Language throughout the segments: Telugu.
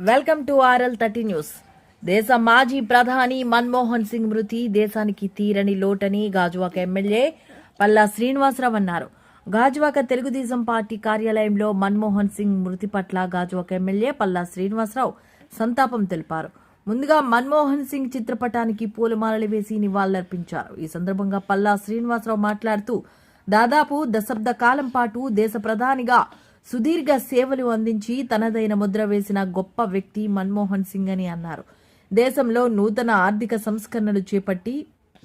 Welcome to RL thirty news. దేశ మాజీ ప్రధాని మన్మోహన్ సింగ్ మృతి దేశానికి తీరని లోటని గాజువాక ఎమ్మెల్యే పల్లా శ్రీనివాసరావు అన్నారు. గాజువాక తెలుగుదేశం పార్టీ కార్యాలయంలో మన్మోహన్ సింగ్ మృతి పట్ల గాజువాక ఎమ్మెల్యే పల్లా శ్రీనివాసరావు సంతాపం తెలిపారు. ముందుగా మన్మోహన్ సింగ్ చిత్రపటానికి పూలమాలలు వేసి నివాళులర్పించారు. ఈ సందర్భంగా పల్లా శ్రీనివాసరావు మాట్లాడుతూ దాదాపు దశాబ్ద కాలం పాటు దేశ ప్రధానిగా సుదీర్ఘ సేవలు అందించి తనదైన ముద్ర వేసిన గొప్ప వ్యక్తి మన్మోహన్ సింగ్ అని అన్నారు. దేశంలో నూతన ఆర్థిక సంస్కరణలు చేపట్టి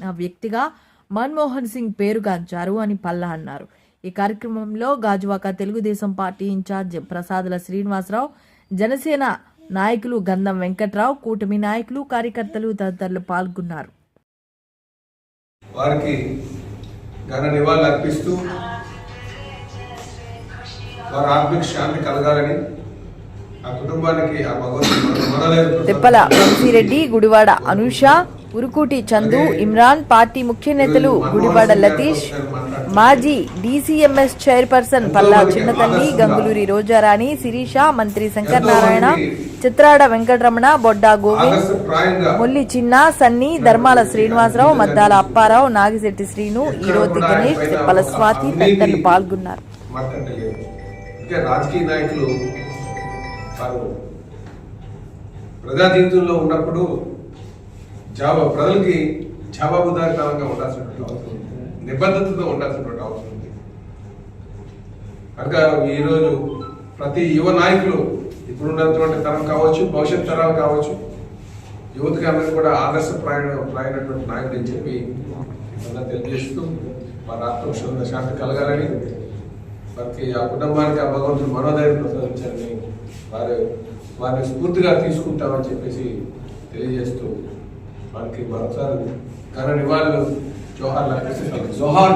ఆ వ్యక్తిగా మన్మోహన్ సింగ్ పేరుగాంచారు అని పల్లా అన్నారు. ఈ కార్యక్రమంలో గాజువాక తెలుగుదేశం పార్టీ ఇన్ఛార్జ్ ప్రసాదుల శ్రీనివాసరావు జనసేన నాయకులు గంధం వెంకట్రావు కూటమి నాయకులు కార్యకర్తలు తదితరులు పాల్గొన్నారు. వారికి ఘన నివాళులు అర్పిస్తూ వారి ఆత్మిక శాంతి కలగాలని ఆ కుటుంబానికి ఆ భగవంతుడు తిప్పల వంశీరెడ్డి గుడివాడ అనూష ఉరుకూటి చందు ఇమ్రాన్ పార్టీ ముఖ్య నేతలు గుడివాడ లతీష్ మాజీ డీసీఎంఎస్ చైర్పర్సన్ పల్లా చిన్నతల్లి గంగులూరి రోజారాణి శిరీష మంత్రి శంకర్ నారాయణ చిత్రాడ వెంకటరమణ బొడ్డా గోవింద్ ముల్లి చిన్న సన్ని ధర్మాల శ్రీనివాసరావు మద్దాల అప్పారావు నాగిశెట్టి శ్రీను ఈరోజు గణేష్ తిప్పల స్వాతి తదితరులు పాల్గొన్నారు. ఇంకా రాజకీయ నాయకులు వారు ప్రజా జీవితంలో ఉన్నప్పుడు జవాబు ప్రజలకి జవాబుదారితనంగా ఉండాల్సినటువంటి అవసరం ఉంది. నిబద్ధతతో ఉండాల్సినటువంటి అవసరం ఉంది. కనుక ఈరోజు ప్రతి యువ నాయకులు ఇప్పుడున్నటువంటి తరం కావచ్చు భవిష్యత్ తరాలు కావచ్చు యువతకి అందరూ కూడా ఆదర్శప్రాయ ప్రాయమైనటువంటి నాయకుడు అని చెప్పి తెలియజేస్తూ వారి ఆత్మశుద్ధ శాంతి కలగాలని వారికి ఆ కుటుంబానికి ఆ భగవంతుడు మనోధైర్యం ప్రసాదించాలని వారు వారిని స్ఫూర్తిగా తీసుకుంటామని చెప్పేసి తెలియజేస్తూ వారికి మరొకసారి ఘన నివాళులు జోహార్ జోహార్